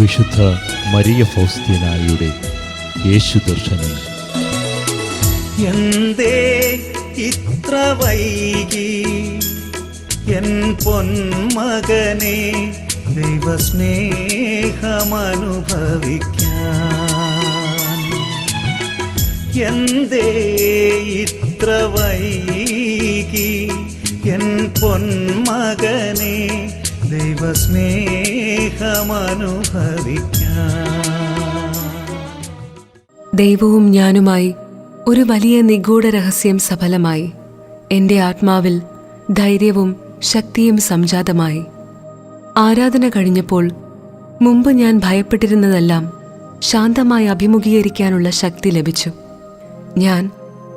വിശുദ്ധ മരിയ ഫൗസ്തീനായുടെ യേശു ദർശനം. എന്തേ ഇത്ര വൈകി? എൻ പൊന്മകനെ ദൈവസ്നേഹമനുഭവിക്കാൻ. എന്തേ ഇത്ര വൈകി? എൻ പൊന്മകനെ ദൈവസ്നേഹമനുഭവിക്കാൻ ദൈവവും ഞാനുമായി ഒരു വലിയ നിഗൂഢ രഹസ്യം സഫലമായി. എന്റെ ആത്മാവിൽ ധൈര്യവും ശക്തിയും സംജാതമായി. ആരാധന കഴിഞ്ഞപ്പോൾ മുമ്പ് ഞാൻ ഭയപ്പെട്ടിരുന്നതെല്ലാം ശാന്തമായി അഭിമുഖീകരിക്കാനുള്ള ശക്തി ലഭിച്ചു. ഞാൻ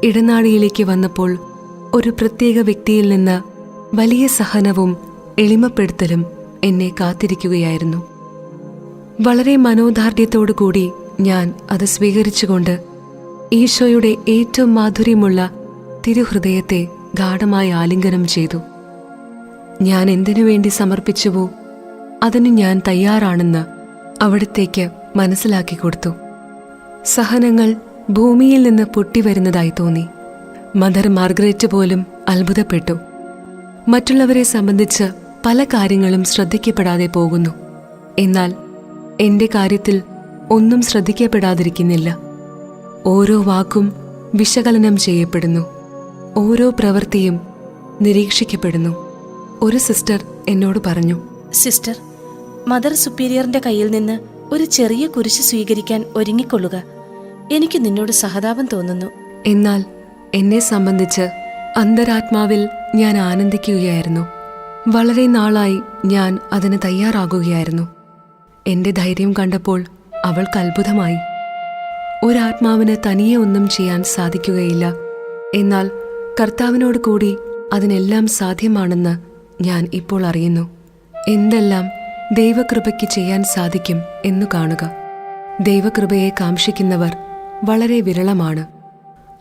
ഇടനാഴിയിലേക്ക് വന്നപ്പോൾ ഒരു പ്രത്യേക വ്യക്തിയിൽ നിന്ന് വലിയ സഹനവും എളിമപ്പെടുത്തലും എന്നെ കാത്തിരിക്കുകയായിരുന്നു. വളരെ മനോദാർഢ്യത്തോടു കൂടി ഞാൻ അത് സ്വീകരിച്ചുകൊണ്ട് ഈശോയുടെ ഏറ്റവും മാധുര്യമുള്ള തിരുഹൃദയത്തെ ഗാഠമായി ആലിംഗനം ചെയ്തു. ഞാൻ എന്തിനു വേണ്ടി സമർപ്പിച്ചുവോ? അതിന് ഞാൻ തയ്യാറാണെന്ന് അവിടത്തേക്ക് മനസ്സിലാക്കി കൊടുത്തു. സഹനങ്ങൾ ഭൂമിയിൽ നിന്ന് പൊട്ടിവരുന്നതായി തോന്നി. മദർ മാർഗരറ്റ് പോലും അത്ഭുതപ്പെട്ടു. മറ്റുള്ളവരെ സംബന്ധിച്ച് പല കാര്യങ്ങളും ശ്രദ്ധിക്കപ്പെടാതെ പോകുന്നു. എന്നാൽ എന്റെ കാര്യത്തിൽ ഒന്നും ശ്രദ്ധിക്കപ്പെടാതിരിക്കുന്നില്ല. ഓരോ വാക്കും വിശകലനം ചെയ്യപ്പെടുന്നു. ഓരോ പ്രവൃത്തിയും നിരീക്ഷിക്കപ്പെടുന്നു. ഒരു സിസ്റ്റർ എന്നോട് പറഞ്ഞു സിസ്റ്റർ മദർ സുപ്പീരിയറിന്റെ കയ്യിൽ നിന്ന് ഒരു ചെറിയ കുരിശ് സ്വീകരിക്കാൻ ഒരുങ്ങിക്കൊള്ളുക. എനിക്ക് നിന്നോട് സഹതാപം തോന്നുന്നു. എന്നാൽ എന്നെ സംബന്ധിച്ച് അന്തരാത്മാവിൽ ഞാൻ ആനന്ദിക്കുകയായിരുന്നു. വളരെ നാളായി ഞാൻ അതിന് തയ്യാറാകുകയായിരുന്നു. എന്റെ ധൈര്യം കണ്ടപ്പോൾ അവൾക്ക് അത്ഭുതമായി. ഒരാത്മാവിന് തനിയെ ഒന്നും ചെയ്യാൻ സാധിക്കുകയില്ല. എന്നാൽ കർത്താവിനോട് കൂടി അതിനെല്ലാം സാധ്യമാണെന്ന് ഞാൻ ഇപ്പോൾ അറിയുന്നു. എന്തെല്ലാം ദൈവകൃപയ്ക്ക് ചെയ്യാൻ സാധിക്കും എന്നു കാണുക. ദൈവകൃപയെ കാംക്ഷിക്കുന്നവർ വളരെ വിരളമാണ്.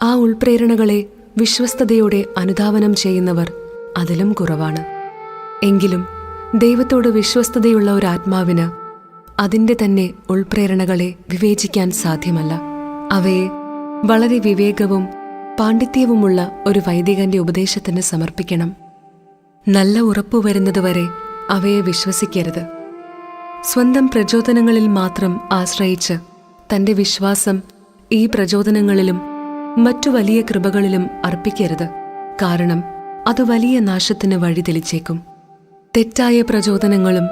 ആ ഉൾപ്രേരണകളെ വിശ്വസ്തയോടെ അനുധാവനം ചെയ്യുന്നവർ അതിലും കുറവാണ്. എങ്കിലും ദൈവത്തോട് വിശ്വസ്തതയുള്ള ഒരു ആത്മാവിന് അതിന്റെ തന്നെ ഉൾപ്രേരണകളെ വിവേചിക്കാൻ സാധ്യമല്ല. അവയെ വളരെ വിവേകവും പാണ്ഡിത്യവുമുള്ള ഒരു വൈദികന്റെ ഉപദേശത്തിന് സമർപ്പിക്കണം. നല്ല ഉറപ്പു വരുന്നതുവരെ അവയെ വിശ്വസിക്കരുത്. സ്വന്തം പ്രചോദനങ്ങളിൽ മാത്രം ആശ്രയിച്ച് തന്റെ വിശ്വാസം ഈ പ്രചോദനങ്ങളിലും മറ്റു വലിയ കൃപകളിലും അർപ്പിക്കരുത്. കാരണം അത് വലിയ നാശത്തിന് വഴിതെളിച്ചേക്കും. തെറ്റായ പ്രചോദനങ്ങളും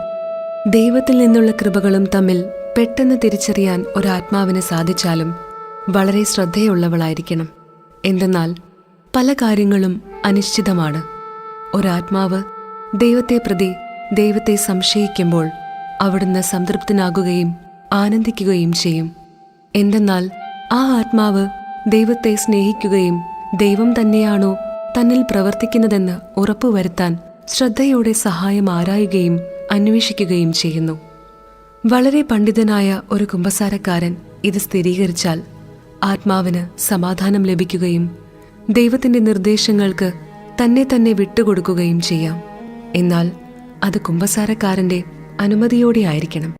ദൈവത്തിൽ നിന്നുള്ള കൃപകളും തമ്മിൽ പെട്ടെന്ന് തിരിച്ചറിയാൻ ഒരാത്മാവിന് സാധിച്ചാലും വളരെ ശ്രദ്ധയുള്ളവളായിരിക്കണം. എന്തെന്നാൽ പല കാര്യങ്ങളും അനിശ്ചിതമാണ്. ഒരാത്മാവ് ദൈവത്തെ പ്രതി ദൈവത്തെ സംശയിക്കുമ്പോൾ അവിടുന്ന് സംതൃപ്തനാകുകയും ആനന്ദിക്കുകയും ചെയ്യും. എന്തെന്നാൽ ആ ആത്മാവ് ദൈവത്തെ സ്നേഹിക്കുകയും ദൈവം തന്നെയാണോ തന്നിൽ പ്രവർത്തിക്കുന്നതെന്ന് ഉറപ്പുവരുത്താൻ ശ്രദ്ധയോടെ സഹായം ആരായുകയും അന്വേഷിക്കുകയും ചെയ്യുന്നു. വളരെ പണ്ഡിതനായ ഒരു കുംഭസാരക്കാരൻ ഇത് സ്ഥിരീകരിച്ചാൽ ആത്മാവിന് സമാധാനം ലഭിക്കുകയും ദൈവത്തിന്റെ നിർദ്ദേശങ്ങൾക്ക് തന്നെ തന്നെ വിട്ടുകൊടുക്കുകയും ചെയ്യാം. എന്നാൽ അത് കുംഭസാരക്കാരന്റെ അനുമതിയോടെ ആയിരിക്കണം.